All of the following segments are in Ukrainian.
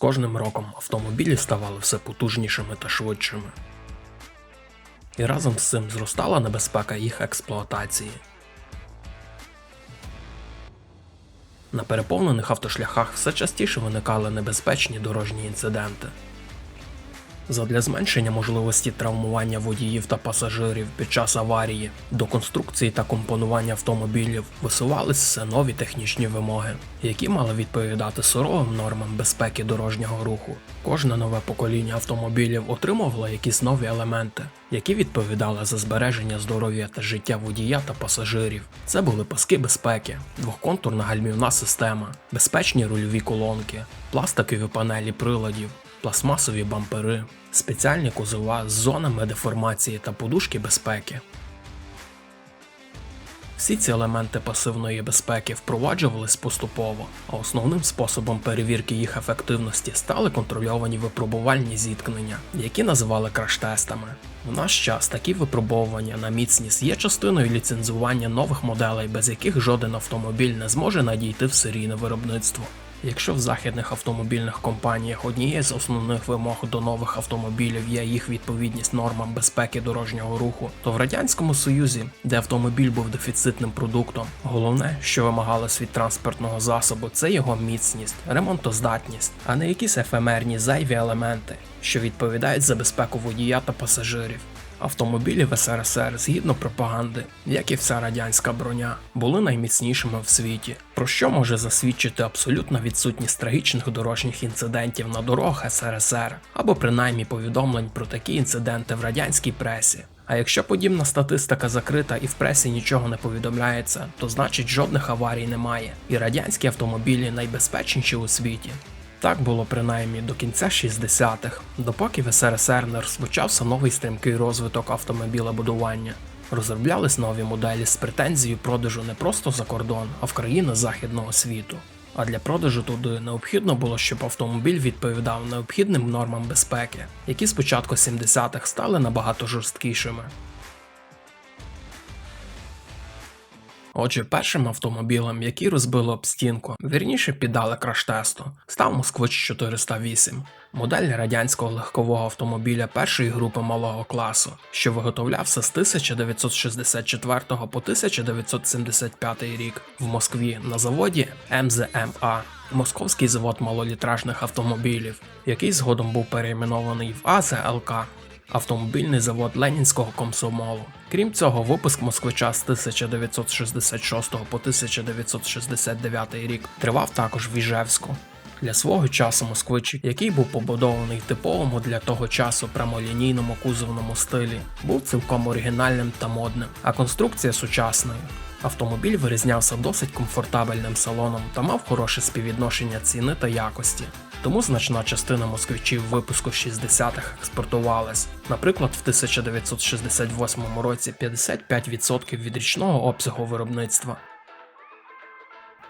кожним роком автомобілі ставали все потужнішими та швидшими. І разом з цим зростала небезпека їх експлуатації. На переповнених автошляхах все частіше виникали небезпечні дорожні інциденти. Задля зменшення можливості травмування водіїв та пасажирів під час аварії до конструкції та компонування автомобілів висувались все нові технічні вимоги, які мали відповідати суровим нормам безпеки дорожнього руху. Кожне нове покоління автомобілів отримувало якісь нові елементи, які відповідали за збереження здоров'я та життя водія та пасажирів. Це були паски безпеки, двохконтурна гальмівна система, безпечні рульові колонки, пластикові панелі приладів, пластмасові бампери, спеціальні кузова з зонами деформації та подушки безпеки. Всі ці елементи пасивної безпеки впроваджувались поступово, а основним способом перевірки їх ефективності стали контрольовані випробувальні зіткнення, які називали краш-тестами. В наш час такі випробовування на міцність є частиною ліцензування нових моделей, без яких жоден автомобіль не зможе надійти в серійне виробництво. Якщо в західних автомобільних компаніях однією з основних вимог до нових автомобілів є їх відповідність нормам безпеки дорожнього руху, то в радянському союзі, де автомобіль був дефіцитним продуктом, головне, що вимагалось від транспортного засобу, це його міцність, ремонтоздатність, а не якісь ефемерні зайві елементи, що відповідають за безпеку водія та пасажирів. Автомобілі в СРСР, згідно пропаганди, як і вся радянська броня, були найміцнішими в світі, про що може засвідчити абсолютна відсутність трагічних дорожніх інцидентів на дорогах СРСР, або принаймні повідомлень про такі інциденти в радянській пресі. А якщо подібна статистика закрита і в пресі нічого не повідомляється, то значить жодних аварій немає, і радянські автомобілі найбезпечніші у світі. Так було принаймні до кінця 60-х, допоки в СРСР не розпочався новий стрімкий розвиток автомобілебудування. Розроблялись нові моделі з претензією продажу не просто за кордон, а в країни західного світу. А для продажу туди необхідно було, щоб автомобіль відповідав необхідним нормам безпеки, які з початку 70-х стали набагато жорсткішими. Отже, першим автомобілем, який розбило об стінку, вірніше піддали краш-тесту, став Москвич 408, модель радянського легкового автомобіля першої групи малого класу, що виготовлявся з 1964 по 1975 рік в Москві на заводі МЗМА. Московський завод малолітражних автомобілів, який згодом був перейменований в АЗЛК автомобільний завод Ленінського комсомолу. Крім цього, випуск москвича з 1966 по 1969 рік тривав також в Іжевську. Для свого часу москвич, який був побудований в типовому для того часу прямолінійному кузовному стилі, був цілком оригінальним та модним, а конструкція сучасною. Автомобіль вирізнявся досить комфортабельним салоном та мав хороше співвідношення ціни та якості. Тому значна частина москвичів випуску 60-х експортувалась. Наприклад, в 1968 році 55% від річного обсягу виробництва.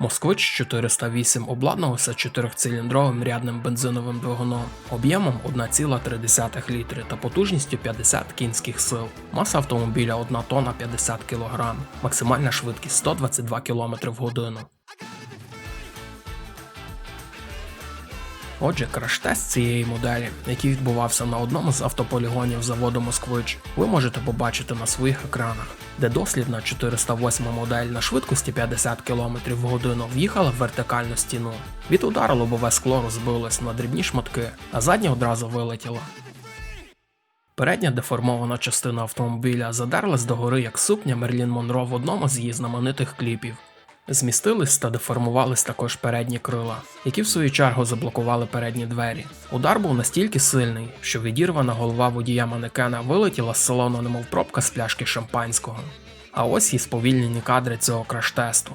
Москвич 408 обладнувався чотирьохциліндровим рядним бензиновим двигуном об'ємом 1,3 літри та потужністю 50 кінських сил. Маса автомобіля 1 тонна 50 кг, максимальна швидкість 122 км в годину. Отже, краш-тест цієї моделі, який відбувався на одному з автополігонів заводу Москвич, ви можете побачити на своїх екранах, де дослідна 408 модель на швидкості 50 км в годину в'їхала в вертикальну стіну. Від удару лобове скло розбилось на дрібні шматки, а задня одразу вилетіла. Передня деформована частина автомобіля задерлась догори як сукня Мерлін Монро в одному з її знаменитих кліпів. Змістились та деформувались також передні крила, які в свою чергу заблокували передні двері. Удар був настільки сильний, що відірвана голова водія манекена вилетіла з салону, немов пробка з пляшки шампанського. А ось і сповільнені кадри цього краш-тесту.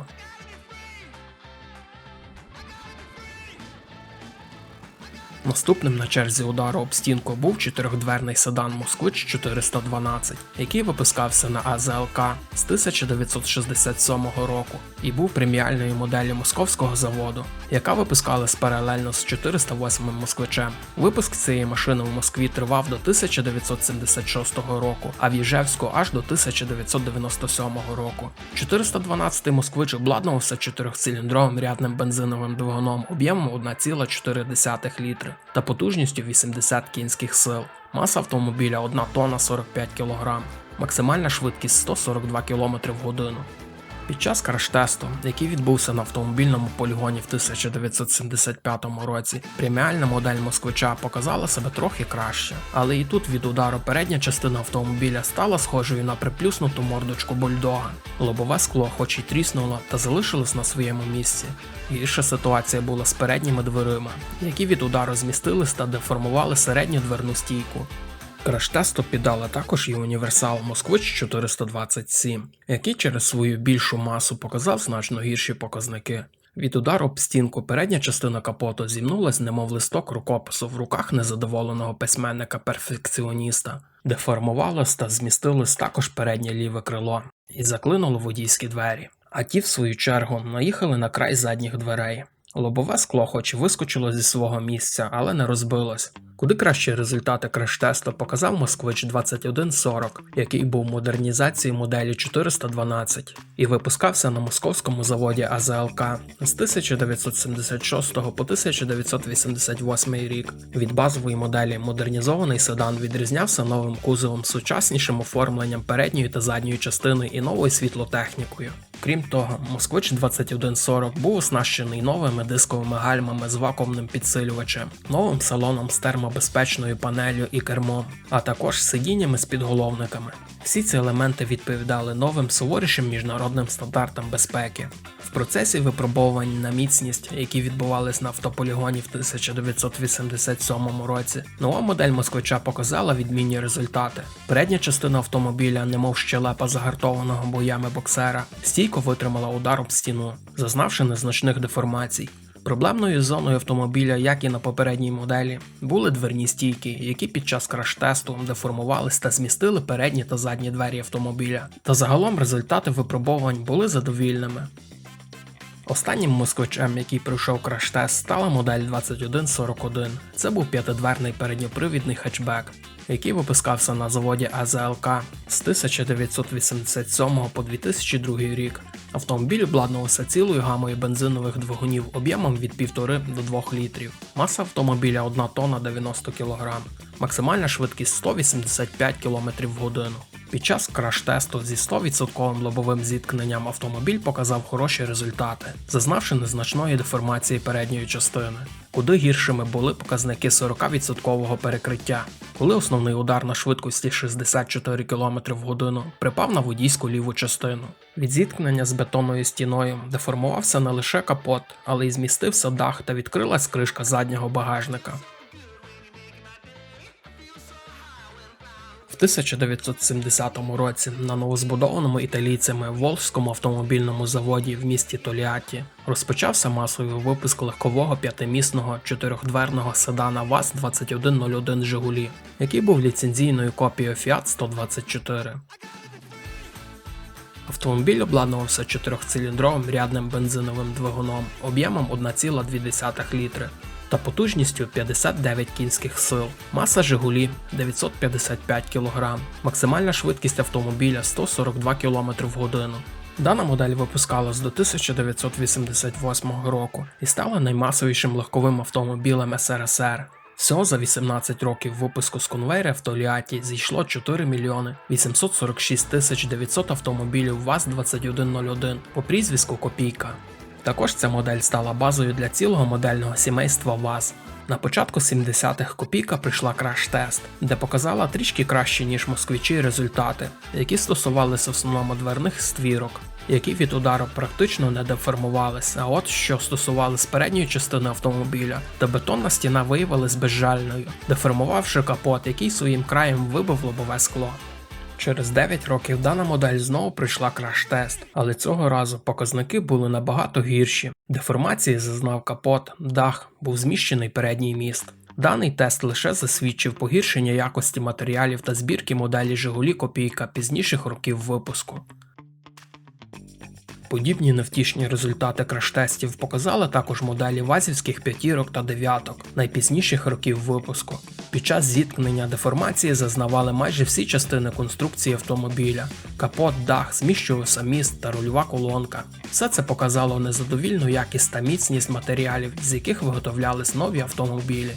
Наступним на черзі удару об стінку був чотирьохдверний седан Москвич 412, який випускався на АЗЛК з 1967 року і був преміальною моделлю московського заводу, яка випускалась паралельно з 408 москвичем. Випуск цієї машини в Москві тривав до 1976 року, а в Їжевську аж до 1997 року. 412 москвич обладнувався чотирьохциліндровим рядним бензиновим двигуном об'ємом 1,4 літри та потужністю 80 кінських сил. Маса автомобіля 1 тонна 45 кг, максимальна швидкість 142 км в годину. Під час краш-тесту, який відбувся на автомобільному полігоні в 1975 році, преміальна модель москвича показала себе трохи краще, але і тут від удару передня частина автомобіля стала схожою на приплюснуту мордочку бульдога. Лобове скло, хоч і тріснуло, та залишилось на своєму місці. Гірша ситуація була з передніми дверима, які від удару змістились та деформували середню дверну стійку. Краш-тесту піддала також і універсал Москвич 427, який через свою більшу масу показав значно гірші показники. Від удару об стінку передня частина капоту зімнулась, немов листок рукопису в руках незадоволеного письменника-перфекціоніста, деформувалось та змістилось також переднє ліве крило і заклинуло водійські двері. А ті, в свою чергу, наїхали на край задніх дверей. Лобове скло, хоч вискочило зі свого місця, але не розбилось. Куди кращі результати краш-тесту показав Москвич 2140, який був модернізацією моделі 412 і випускався на московському заводі АЗЛК з 1976 по 1988 рік. Від базової моделі модернізований седан відрізнявся новим кузовом, сучаснішим оформленням передньої та задньої частини і новою світлотехнікою. Крім того, Москвич 2140 був оснащений новими дисковими гальмами з вакуумним підсилювачем, новим салоном з термобезпечною панелью і кермом, а також сидіннями з підголовниками. Всі ці елементи відповідали новим суворішим міжнародним стандартам безпеки. В процесі випробувань на міцність, які відбувались на автополігоні в 1987 році, нова модель москвича показала відмінні результати. Передня частина автомобіля, немов щелепа загартованого боями боксера, стійко витримала удар об стіну, зазнавши незначних деформацій. Проблемною зоною автомобіля, як і на попередній моделі, були дверні стійки, які під час краш-тесту деформувались та змістили передні та задні двері автомобіля. Та загалом результати випробувань були задовільними. Останнім москвичем, який пройшов краш-тест, стала модель 2141. Це був п'ятидверний передньопривідний хетчбек, який випускався на заводі АЗЛК з 1987 по 2002 рік. Автомобіль обладнувався цілою гамою бензинових двигунів об'ємом від 1,5 до 2 літрів. Маса автомобіля 1 тонна 90 кг, максимальна швидкість 185 км в годину. Під час краш-тесту зі 100% лобовим зіткненням автомобіль показав хороші результати, зазнавши незначної деформації передньої частини. Куди гіршими були показники 40% перекриття, коли основний удар на швидкості 64 км в годину припав на водійську ліву частину. Від зіткнення з бетонною стіною деформувався не лише капот, але й змістився дах та відкрилась кришка заднього багажника. В 1970 році на новозбудованому італійцями Волжському автомобільному заводі в місті Толіаті розпочався масовий випуск легкового п'ятимісного чотирьохдверного седана ВАЗ-2101 Жигулі, який був ліцензійною копією Fiat 124. Автомобіль обладнувався чотирьохциліндровим рядним бензиновим двигуном об'ємом 1,2 літри та потужністю 59 кінських сил. Маса Жигулі 955 кг, максимальна швидкість автомобіля 142 км в годину. Дана модель випускалась до 1988 року і стала наймасовішим легковим автомобілем СРСР. Всього за 18 років випуску з конвейера в Толіаті зійшло 4 мільйони 846 тисяч 900 автомобілів ВАЗ-2101 по прізвиську Копійка. Також ця модель стала базою для цілого модельного сімейства ВАЗ. На початку 70-х копійка прийшла краш-тест, де показала трішки кращі, ніж москвичі результати, які стосувалися в основному дверних створок, які від удару практично не деформувалися. А от що стосувалися передньої частини автомобіля, то бетонна стіна виявилась безжальною, деформувавши капот, який своїм краєм вибив лобове скло. Через 9 років дана модель знову пройшла краш-тест, але цього разу показники були набагато гірші. Деформації зазнав капот, дах, був зміщений передній міст. Даний тест лише засвідчив погіршення якості матеріалів та збірки моделі Жигулі Копійка пізніших років випуску. Подібні невтішні результати краш-тестів показали також моделі вазівських п'ятірок та дев'яток найпізніших років випуску. Під час зіткнення деформації зазнавали майже всі частини конструкції автомобіля: капот, дах, зміщувався міст та рульова колонка. Все це показало незадовільну якість та міцність матеріалів, з яких виготовлялись нові автомобілі.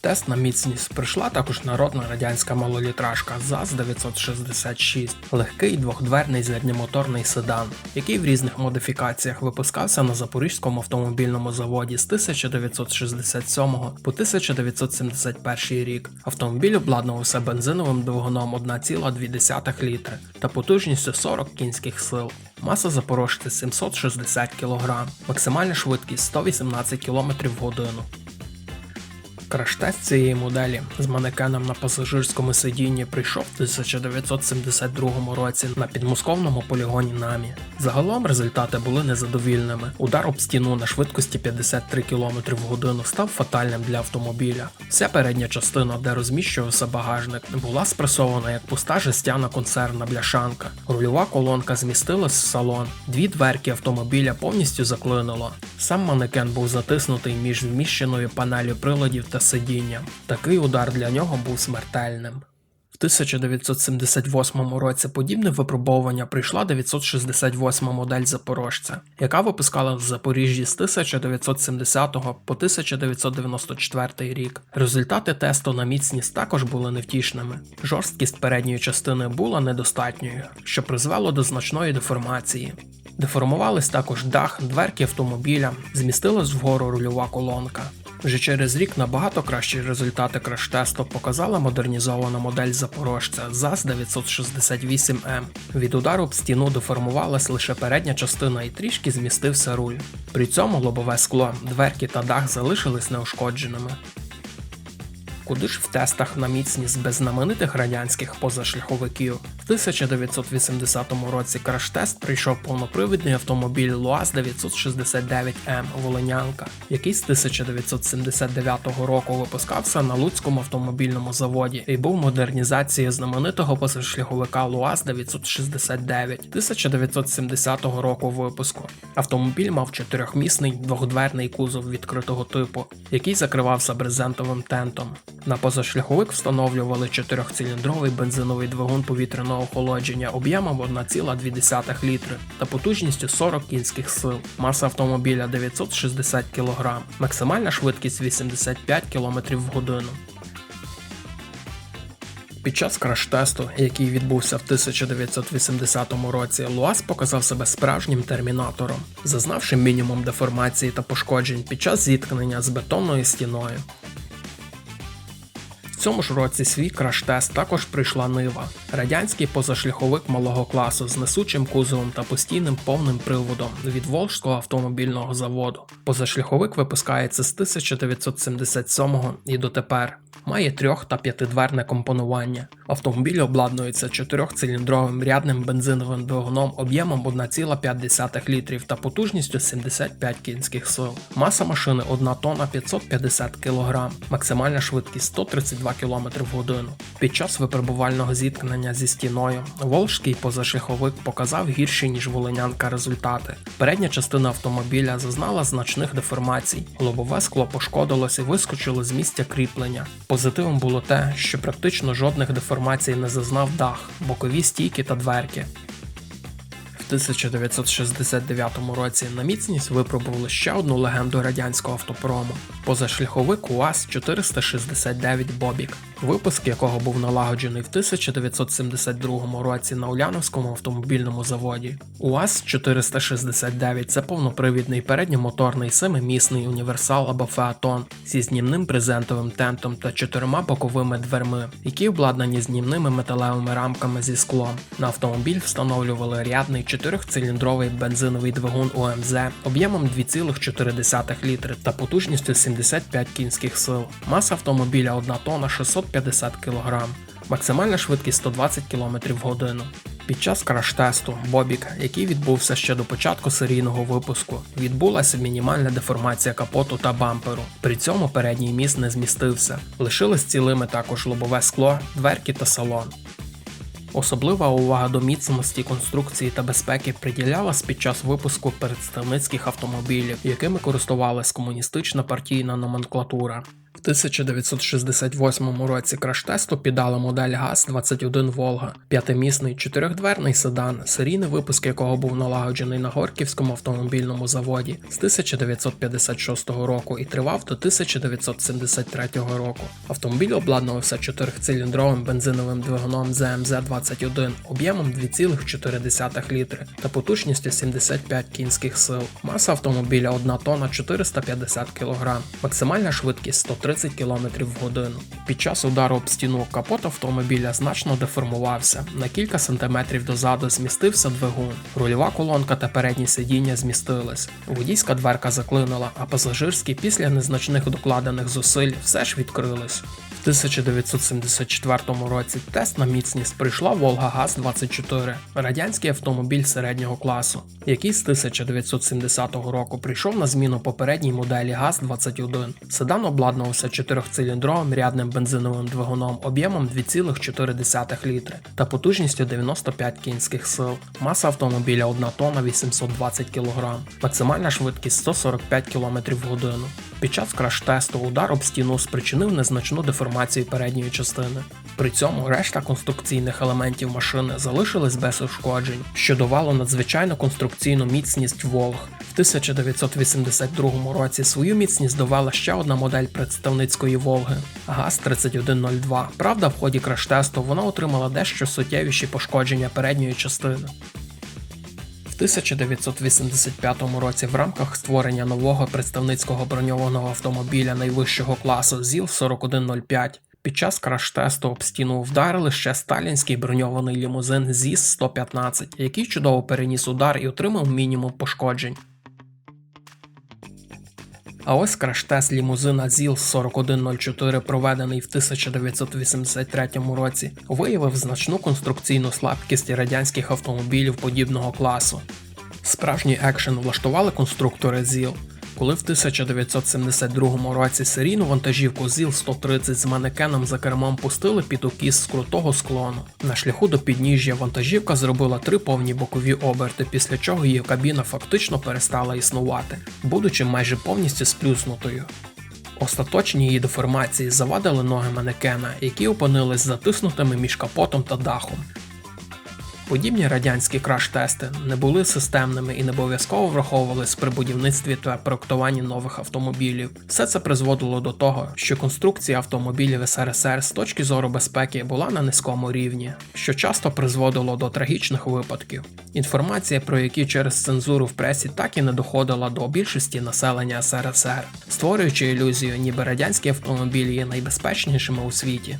Тест на міцність пройшла також народна радянська малолітражка ЗАЗ-966, легкий двохдверний задньомоторний седан, який в різних модифікаціях випускався на Запорізькому автомобільному заводі з 1967 по 1971 рік. Автомобіль обладнувався бензиновим двигуном 1,2 літри та потужністю 40 кінських сил. Маса запорожця 760 кг, максимальна швидкість 118 км в годину. Краш-тест цієї моделі з манекеном на пасажирському сидінні прийшов в 1972 році на підмосковному полігоні Намі. Загалом результати були незадовільними. Удар об стіну на швидкості 53 км в годину став фатальним для автомобіля. Вся передня частина, де розміщувався багажник, була спресована як пуста жестяна консервна бляшанка. Рульова колонка змістилась в салон. Дві дверки автомобіля повністю заклинило. Сам манекен був затиснутий між вміщеною панелью приладів та сидінням. Такий удар для нього був смертельним. В 1978 році подібне випробовування прийшла 968 модель Запорожця, яка випускала в Запоріжжі з 1970 по 1994 рік. Результати тесту на міцність також були невтішними. Жорсткість передньої частини була недостатньою, що призвело до значної деформації. Деформувались також дах, дверки автомобіля, змістилась вгору рульова колонка. Вже через рік набагато кращі результати краш-тесту показала модернізована модель запорожця ЗАЗ-968М. Від удару об стіну деформувалась лише передня частина і трішки змістився руль. При цьому лобове скло, дверки та дах залишились неушкодженими. Куди ж в тестах на міцність без знаменитих радянських позашляховиків? В 1980 році краш-тест прийшов повнопривідний автомобіль ЛуАЗ 969М Волинянка, який з 1979 року випускався на Луцькому автомобільному заводі і був модернізацією знаменитого позашляховика ЛуАЗ 969 1970 року випуску. Автомобіль мав чотирьохмісний двохдверний кузов відкритого типу, який закривався брезентовим тентом. На позашляховик встановлювали чотирьохциліндровий бензиновий двигун повітряного охолодження об'ємом 1,2 літри та потужністю 40 кінських сил. Маса автомобіля 960 кг, максимальна швидкість 85 км в годину. Під час краш-тесту, який відбувся в 1980 році, Луаз показав себе справжнім термінатором, зазнавши мінімум деформації та пошкоджень під час зіткнення з бетонною стіною. Цьому ж році свій краш-тест. Також прийшла Нива, радянський позашляховик малого класу з несучим кузовом та постійним повним приводом від Волжського автомобільного заводу. Позашляховик випускається з 1977 і дотепер. Має трьох та п'ятидверне компонування. Автомобіль обладнується чотирьохциліндровим рядним бензиновим двигуном об'ємом 1,5 літрів та потужністю 75 кінських сил. Маса машини 1 тонна 550 кг, максимальна швидкість 132 км в годину. Під час випробувального зіткнення зі стіною волжський позашляховик показав гірші ніж волинянка результати. Передня частина автомобіля зазнала значних деформацій, лобове скло пошкодилось і вискочило з місця кріплення. Позитивом було те, що практично жодних деформацій не зазнав дах, бокові стійки та дверки. В 1969 році на міцність випробували ще одну легенду радянського автопрому позашляховик УАЗ 469 Бобік, випуск якого був налагоджений в 1972 році на Уляновському автомобільному заводі. УАЗ 469 це повнопривідний передньомоторний семимісний універсал або феатон зі знімним презентовим тентом та чотирма боковими дверми, які обладнані знімними металевими рамками зі склом. На автомобіль встановлювали рядний чотирьохциліндровий бензиновий двигун ОМЗ об'ємом 2,4 літри та потужністю 75 кінських сил. Маса автомобіля 1 тонна 650 кг. Максимальна швидкість 120 км в годину. Під час краш-тесту Бобік, який відбувся ще до початку серійного випуску, відбулася мінімальна деформація капоту та бамперу. При цьому передній міст не змістився. Лишились цілими також лобове скло, дверки та салон. Особлива увага до міцності, конструкції та безпеки приділялась під час випуску представницьких автомобілів, якими користувалась комуністична партійна номенклатура. В 1968 році краш-тесту піддала модель ГАЗ-21 Волга, п'ятимісний чотирьохдверний седан, серійний випуск якого був налагоджений на Горківському автомобільному заводі з 1956 року і тривав до 1973 року. Автомобіль обладнувався чотирьохциліндровим бензиновим двигуном ЗМЗ-21 об'ємом 2,4 літри та потужністю 75 кінських сил. Маса автомобіля 1 тонна 450 кг, максимальна швидкість 130 км в годину. Під час удару об стіну капот автомобіля значно деформувався. На кілька сантиметрів дозаду змістився двигун. Рульова колонка та передні сидіння змістились. Водійська дверка заклинила, а пасажирські після незначних докладених зусиль все ж відкрились. В 1974 році тест на міцність прийшла Волга ГАЗ-24, радянський автомобіль середнього класу, який з 1970 року прийшов на зміну попередній моделі ГАЗ-21. Седан обладнувався чотирьохциліндровим рядним бензиновим двигуном об'ємом 2,4 літри та потужністю 95 кінських сил. Маса автомобіля 1 тонна 820 кг, максимальна швидкість 145 км в годину. Під час краш-тесту удар об стіну спричинив незначну деформацію передньої частини. При цьому решта конструкційних елементів машини залишились без ушкоджень, що давало надзвичайну конструкційну міцність Волг. В 1982 році свою міцність довела ще одна модель представницької Волги ГАЗ-3102. Правда, в ході краш-тесту вона отримала дещо суттєвіші пошкодження передньої частини. В 1985 році в рамках створення нового представницького броньованого автомобіля найвищого класу ЗІЛ-4105 під час краш-тесту об стіну вдарили ще сталінський броньований лімузин ЗІС-115, який чудово переніс удар і отримав мінімум пошкоджень. А ось краш-тест лімузина ЗІЛ 4104, проведений в 1983 році, виявив значну конструкційну слабкість радянських автомобілів подібного класу. Справжній екшен влаштували конструктори ЗІЛ. Коли в 1972 році серійну вантажівку ЗІЛ-130 з манекеном за кермом пустили під укіс з крутого склону. На шляху до підніжжя вантажівка зробила три повні бокові оберти, після чого її кабіна фактично перестала існувати, будучи майже повністю сплюснутою. Остаточні її деформації завадили ноги манекена, які опинились затиснутими між капотом та дахом. Подібні радянські краш-тести не були системними і не обов'язково враховувались при будівництві та проектуванні нових автомобілів. Все це призводило до того, що конструкція автомобілів СРСР з точки зору безпеки була на низькому рівні, що часто призводило до трагічних випадків. Інформація, про які через цензуру в пресі так і не доходила до більшості населення СРСР, створюючи ілюзію, ніби радянські автомобілі є найбезпечнішими у світі.